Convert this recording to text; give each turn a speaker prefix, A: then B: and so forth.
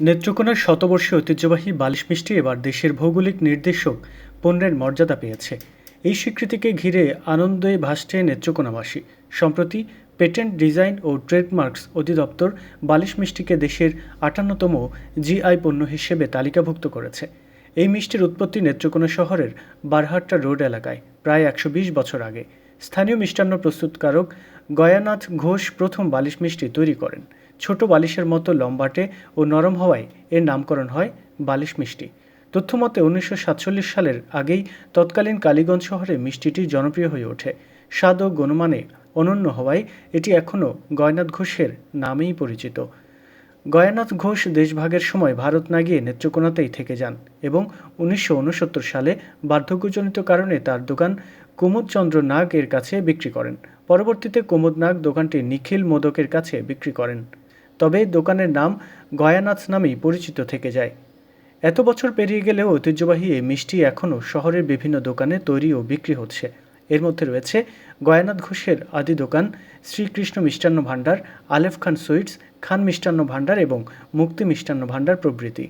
A: নেত্রকোনার শতবর্ষী ঐতিহ্যবাহী বালিশ মিষ্টি এবার দেশের ভৌগোলিক নির্দেশক পণ্যের মর্যাদা পেয়েছে। এই স্বীকৃতিকে ঘিরে আনন্দে ভাসছে নেত্রকোনাবাসী। সম্প্রতি পেটেন্ট ডিজাইন ও ট্রেডমার্কস অধিদপ্তর বালিশ মিষ্টিকে দেশের আটান্নতম জিআই পণ্য হিসেবে তালিকাভুক্ত করেছে। এই মিষ্টির উৎপত্তি নেত্রকোনা শহরের বারহাট্টা রোড এলাকায়, প্রায় একশো বিশ বছর আগে। স্থানীয় মিষ্টান্ন প্রস্তুতকারক গয়ানাথ ঘোষ প্রথম বালিশ মিষ্টি তৈরি করেন। ছোট বালিশের মতো লম্বাটে ও নরম হওয়ায় এর নামকরণ হয় বালিশ মিষ্টি। তথ্যমতে, উনিশশো সাতচল্লিশ সালের আগেই তৎকালীন কালীগঞ্জ শহরে মিষ্টিটি জনপ্রিয় হয়ে ওঠে। স্বাদ ও গুণমানে অনন্য হওয়ায় এটি এখনও গয়নাথ ঘোষের নামেই পরিচিত। গয়ানাথ ঘোষ দেশভাগের সময় ভারত না গিয়ে নেত্রকোনাতেই থেকে যান এবং উনিশশো উনসত্তর সালে বার্ধক্যজনিত কারণে তার দোকান কুমুদচন্দ্র নাগ এর কাছে বিক্রি করেন। পরবর্তীতে কুমুদ নাগ দোকানটি নিখিল মোদকের কাছে বিক্রি করেন। তবে দোকানের নাম গয়ানাথ নামেই পরিচিত থেকে যায়। এত বছর পেরিয়ে গেলেও ঐতিহ্যবাহী এই মিষ্টি এখনও শহরের বিভিন্ন দোকানে তৈরি ও বিক্রি হচ্ছে। এর মধ্যে রয়েছে গয়ানাথ ঘোষের আদি দোকান, শ্রীকৃষ্ণ মিষ্টান্ন ভাণ্ডার, আলেফ খান সুইটস, খান মিষ্টান্ন ভাণ্ডার এবং মুক্তি মিষ্টান্ন ভাণ্ডার প্রভৃতি।